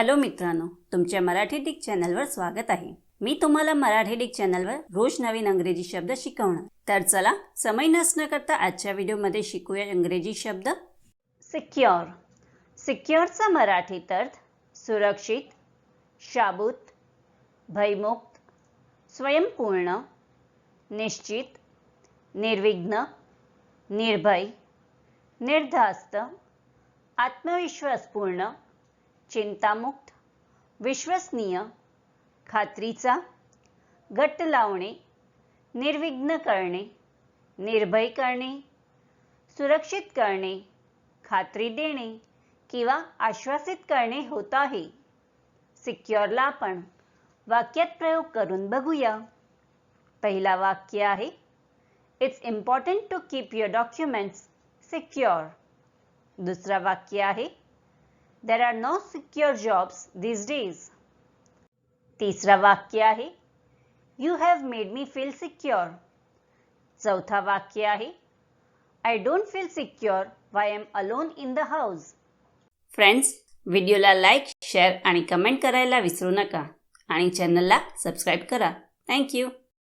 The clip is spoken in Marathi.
हॅलो मित्रांनो तुमच्या मराठी डिक चॅनलवर स्वागत आहे. मी तुम्हाला मराठी डिक चॅनलवर रोज नवीन अंग्रेजी शब्द शिकवणार. तर चला समय नसणं करता आजच्या व्हिडिओमध्ये शिकूया इंग्रजी शब्द. सिक्युअर सिक्युअरचा मराठीत अर्थ सुरक्षित शाबूत भयमुक्त स्वयंपूर्ण निश्चित निर्विघ्न निर्भय निर्धास्त आत्मविश्वासपूर्ण चिंतामुक्त विश्वसनीय खात्रीचा घट्ट लावणे निर्विघ्न करणे निर्भय करणे सुरक्षित करणे खात्री देणे किंवा आश्वासित करणे होत आहे. सिक्युअरला आपण वाक्यात प्रयोग करून बघूया. पहिला वाक्य आहे it's important to keep your documents secure दुसरा वाक्य आहे there are no secure jobs this days तिसरा वाक्य आहे you have made me feel secure चौथा वाक्य आहे I don't feel secure why am alone in the house friends व्हिडिओला लाईक शेअर आणि कमेंट करायला विसरू नका. आणि चॅनलला सबस्क्राईब करा. थँक्यू